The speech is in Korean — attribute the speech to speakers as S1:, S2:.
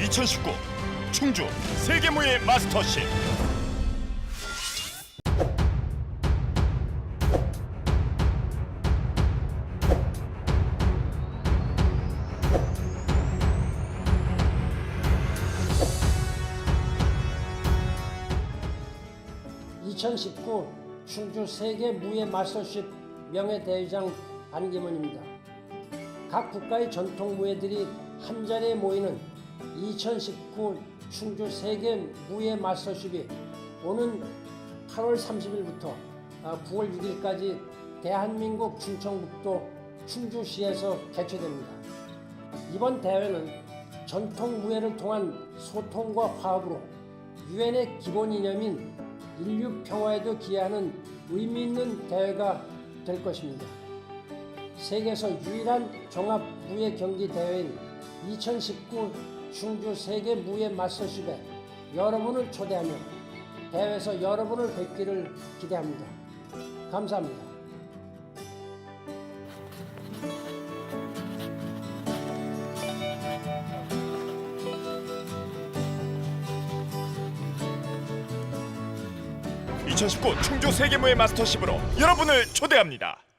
S1: 2019 충주 세계무예 마스터십
S2: (2019) 충주 세계 무예 마스터십 명예대회장 안기문입니다. 각 국가의 전통 무예들이 한자리에 모이는 2019 충주 세계 무예 마스터십이 오는 8월 30일부터 9월 6일까지 대한민국 충청북도 충주시에서 개최됩니다. 이번 대회는 전통 무예를 통한 소통과 화합으로 유엔의 기본 이념인 인류 평화에도 기여하는 의미 있는 대회가 될 것입니다. 세계에서 유일한 종합 무예 경기 대회인 2019 충주 세계 무예 마스터십에 여러분을 초대하며 대회에서 여러분을 뵙기를 기대합니다. 감사합니다.
S1: (2019) 충주 세계무예 마스터십으로 여러분을 초대합니다